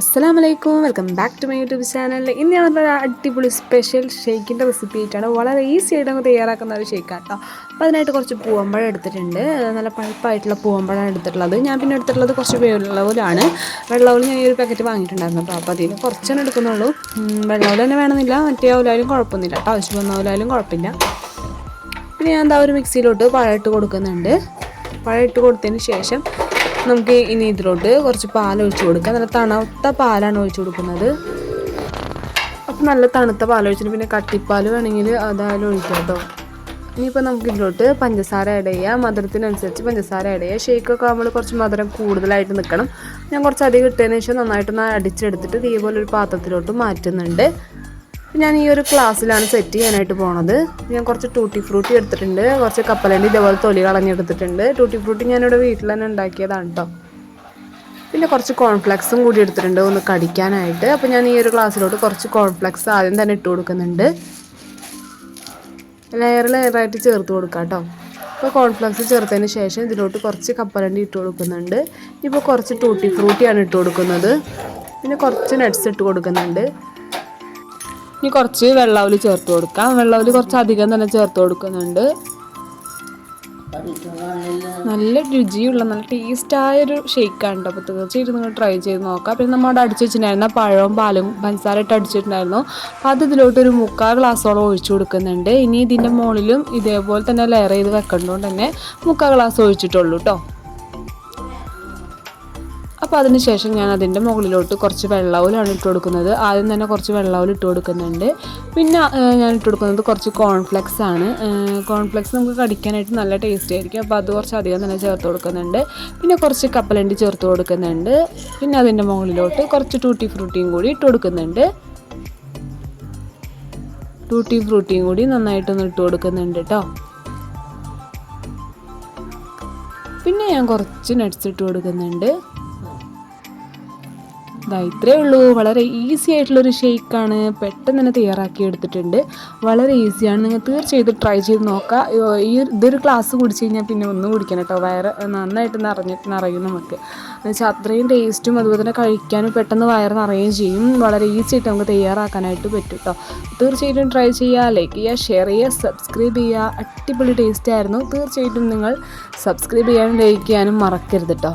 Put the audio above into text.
അസ്സാം വലൈക്കും welcome back to my YouTube channel. ഇന്ന് ഞാൻ ഒരു അടിപൊളി സ്പെഷ്യൽ ഷേക്കിന്റെ റെസിപ്പി ആയിട്ടാണ് വളരെ ഈസി ആയിട്ട് നമുക്ക് തയ്യാറാക്കുന്ന ഒരു ഷേക്കാണ് കേട്ടോ അപ്പോൾ അതിനായിട്ട് കുറച്ച് പൂവമ്പഴം എടുത്തിട്ടുണ്ട്. നല്ല പഴുപ്പായിട്ടുള്ള പൂവമ്പഴമാണ് എടുത്തിട്ടുള്ളത്. ഞാൻ പിന്നെ എടുത്തിട്ടുള്ളത് കുറച്ച് വെള്ളവിലാണ്. വെള്ളവിൽ ഞാൻ ഈ ഒരു പാക്കറ്റ് വാങ്ങിയിട്ടുണ്ടായിരുന്നു കേട്ടോ അപ്പോൾ അതിന് കുറച്ചാണ് എടുക്കുന്നുള്ളൂ. വെള്ളവിൽ തന്നെ വേണമെന്നില്ല. മറ്റേ ഔലായാലും കുഴപ്പമൊന്നുമില്ല കേട്ടോ ആവശ്യം ഔലായാലും കുഴപ്പമില്ല. പിന്നെ ഞാൻ എന്താ ഒരു മിക്സിയിലോട്ട് പഴം ഇട്ട് കൊടുക്കുന്നുണ്ട്. പഴം ഇട്ട് കൊടുത്തതിന് ശേഷം നമുക്ക് ഇനി ഇതിലോട്ട് കുറച്ച് പാൽ ഒഴിച്ചു കൊടുക്കാം. നല്ല തണുത്ത പാലാണ് ഒഴിച്ചു കൊടുക്കുന്നത്. അപ്പം നല്ല തണുത്ത പാൽ ഒഴിച്ചിട്ട് പിന്നെ കട്ടിപ്പാൽ വേണമെങ്കിൽ അതായാലും ഒഴിക്കാം കേട്ടോ. ഇനിയിപ്പോൾ നമുക്ക് ഇതിലോട്ട് പഞ്ചസാര ആഡ് ചെയ്യാം. മധുരത്തിനനുസരിച്ച് പഞ്ചസാര ആഡ് ചെയ്യാം. ഷേക്കൊക്കെ നമ്മൾ കുറച്ച് മധുരം കൂടുതലായിട്ട് നിൽക്കണം. ഞാൻ കുറച്ച് അധികം ഇട്ടതിന് ശേഷം നന്നായിട്ടൊന്ന് അടിച്ചെടുത്തിട്ട് ഇതേപോലെ ഒരു പാത്രത്തിലോട്ട് മാറ്റുന്നുണ്ട്. ഞാൻ ഈ ഒരു ക്ലാസ്സിലാണ് സെറ്റ് ചെയ്യാനായിട്ട് പോണത്. ഞാൻ കുറച്ച് ടൂട്ടി ഫ്രൂട്ടി എടുത്തിട്ടുണ്ട്. കുറച്ച് കപ്പലണ്ടി ഇതേപോലെ തൊലി കളഞ്ഞെടുത്തിട്ടുണ്ട്. ടൂട്ടി ഫ്രൂട്ടി ഞാനിവിടെ വീട്ടിൽ തന്നെ ഉണ്ടാക്കിയതാണ് കേട്ടോ പിന്നെ കുറച്ച് കോൺഫ്ലെക്സും കൂടി എടുത്തിട്ടുണ്ട് ഒന്ന് കടിക്കാനായിട്ട്. അപ്പോൾ ഞാൻ ഈ ഒരു ക്ലാസ്സിലോട്ട് കുറച്ച് കോൺഫ്ലെക്സ് ആദ്യം തന്നെ ഇട്ട് കൊടുക്കുന്നുണ്ട്. ലെയർ ലെയറായിട്ട് ചേർത്ത് കൊടുക്കാം കേട്ടോ അപ്പോൾ കോൺഫ്ലെക്സ് ചേർത്തതിന് ശേഷം ഇതിലോട്ട് കുറച്ച് കപ്പലണ്ടി ഇട്ട് കൊടുക്കുന്നുണ്ട്. ഇപ്പോൾ കുറച്ച് ടൂട്ടി ഫ്രൂട്ടിയാണ് ഇട്ട് കൊടുക്കുന്നത്. പിന്നെ കുറച്ച് നട്ട്സ് ഇട്ട് കൊടുക്കുന്നുണ്ട്. ഇനി കുറച്ച് വെള്ളാവലി ചേർത്ത് കൊടുക്കാം. വെള്ളാവലി കുറച്ച് അധികം തന്നെ ചേർത്ത് കൊടുക്കുന്നുണ്ട്. നല്ല രുചിയുള്ള നല്ല ടേസ്റ്റായ ഒരു ഷേക്കാണ് കേട്ടോ അപ്പോൾ തീർച്ചയായിട്ടും നിങ്ങൾ ട്രൈ ചെയ്ത് നോക്കാം. പിന്നെ നമ്മൾ അവിടെ അടിച്ച് വെച്ചിട്ടുണ്ടായിരുന്ന പഴവും പാലും പഞ്ചസാര ഇട്ട് അടിച്ചിട്ടുണ്ടായിരുന്നു. അപ്പോൾ അത് ഇതിലോട്ട് ഒരു മുക്കാൽ ഗ്ലാസ്സോളം ഒഴിച്ചു കൊടുക്കുന്നുണ്ട്. ഇനി ഇതിന്റെ മുകളിലും ഇതേപോലെ തന്നെ ലെയർ ചെയ്ത് വെക്കേണ്ടതുകൊണ്ട് തന്നെ മുക്കാൽ ഗ്ലാസ് ഒഴിച്ചിട്ടുള്ളൂ കേട്ടോ അപ്പോൾ അതിന് ശേഷം ഞാൻ അതിന്റെ മുകളിലോട്ട് കുറച്ച് വെള്ളവിലാണ് ഇട്ട് കൊടുക്കുന്നത്. ആദ്യം തന്നെ കുറച്ച് വെള്ളവിൽ ഇട്ട് കൊടുക്കുന്നുണ്ട്. പിന്നെ ഞാൻ ഇട്ട് കൊടുക്കുന്നത് കുറച്ച് കോൺഫ്ലെക്സ് ആണ്. കോൺഫ്ലെക്സ് നമുക്ക് കടിക്കാനായിട്ട് നല്ല ടേസ്റ്റ് ആയിരിക്കും. അപ്പോൾ അത് കുറച്ച് അധികം തന്നെ ചേർത്ത് കൊടുക്കുന്നുണ്ട്. പിന്നെ കുറച്ച് കപ്പലണ്ടി ചേർത്ത് കൊടുക്കുന്നുണ്ട്. പിന്നെ അതിന്റെ മുകളിലോട്ട് കുറച്ച് ടൂട്ടി ഫ്രൂട്ടിയും കൂടി ഇട്ട് കൊടുക്കുന്നുണ്ട്. ടൂട്ടി ഫ്രൂട്ടിയും കൂടി നന്നായിട്ടൊന്ന് ഇട്ട് കൊടുക്കുന്നുണ്ട് കേട്ടോ പിന്നെ ഞാൻ കുറച്ച് നട്ട്സ് ഇട്ട് കൊടുക്കുന്നുണ്ട്. ഇതാ ഇത്രയേ ഉള്ളൂ. വളരെ ഈസി ആയിട്ടുള്ളൊരു ഷേക്കാണ് പെട്ടെന്ന് തന്നെ തയ്യാറാക്കി എടുത്തിട്ടുണ്ട്. വളരെ ഈസിയാണ് നിങ്ങൾ തീർച്ചയായിട്ടും ട്രൈ ചെയ്ത് നോക്കുക ഈ ഇതൊരു ക്ലാസ് കുടിച്ച് കഴിഞ്ഞാൽ പിന്നെ ഒന്നും കുടിക്കണം കേട്ടോ വയറ് നന്നായിട്ട് നിറഞ്ഞ് നിറയും നമുക്ക്. എന്നുവെച്ചാൽ അത്രയും ടേസ്റ്റും അതുപോലെ തന്നെ കഴിക്കാനും പെട്ടെന്ന് വയറ് നിറയുകയും ചെയ്യും. വളരെ ഈസി ആയിട്ട് നമുക്ക് തയ്യാറാക്കാനായിട്ട് പറ്റും കേട്ടോ തീർച്ചയായിട്ടും ട്രൈ ചെയ്യുക ലൈക്ക് ചെയ്യുക ഷെയർ ചെയ്യുക സബ്സ്ക്രൈബ് ചെയ്യുക അടിപൊളി ടേസ്റ്റ് ആയിരുന്നു. തീർച്ചയായിട്ടും നിങ്ങൾ സബ്സ്ക്രൈബ് ചെയ്യാനും ലൈക്ക് ചെയ്യാനും മറക്കരുത് കേട്ടോ